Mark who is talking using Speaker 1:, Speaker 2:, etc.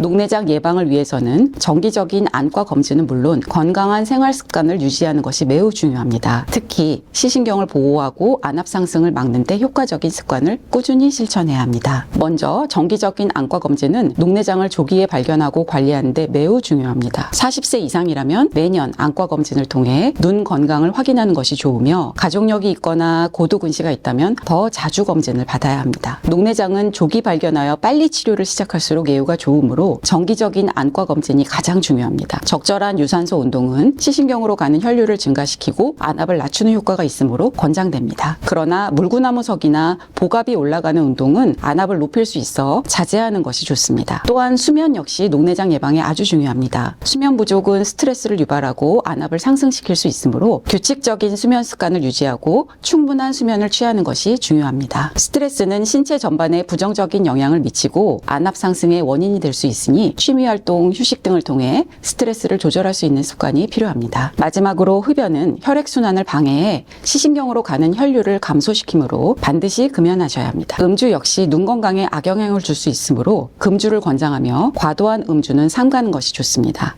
Speaker 1: 녹내장 예방을 위해서는 정기적인 안과 검진은 물론 건강한 생활 습관을 유지하는 것이 매우 중요합니다. 특히 시신경을 보호하고 안압 상승을 막는 데 효과적인 습관을 꾸준히 실천해야 합니다. 먼저 정기적인 안과 검진은 녹내장을 조기에 발견하고 관리하는 데 매우 중요합니다. 40세 이상이라면 매년 안과 검진을 통해 눈 건강을 확인하는 것이 좋으며 가족력이 있거나 고도근시가 있다면 더 자주 검진을 받아야 합니다. 녹내장은 조기 발견하여 빨리 치료를 시작할수록 예후가 좋으므로 정기적인 안과 검진이 가장 중요합니다. 적절한 유산소 운동은 시신경으로 가는 혈류를 증가시키고 안압을 낮추는 효과가 있으므로 권장됩니다. 그러나 물구나무석이나 복압이 올라가는 운동은 안압을 높일 수 있어 자제하는 것이 좋습니다. 또한 수면 역시 녹내장 예방에 아주 중요합니다. 수면 부족은 스트레스를 유발하고 안압을 상승시킬 수 있으므로 규칙적인 수면 습관을 유지하고 충분한 수면을 취하는 것이 중요합니다. 스트레스는 신체 전반에 부정적인 영향을 미치고 안압 상승의 원인이 될 수 있으니 취미 활동, 휴식 등을 통해 스트레스를 조절할 수 있는 습관이 필요합니다. 마지막으로 흡연은 혈액 순환을 방해해 시신경으로 가는 혈류를 감소시키므로 반드시 금연하셔야 합니다. 음주 역시 눈 건강에 악영향을 줄 수 있으므로 금주를 권장하며 과도한 음주는 삼가는 것이 좋습니다.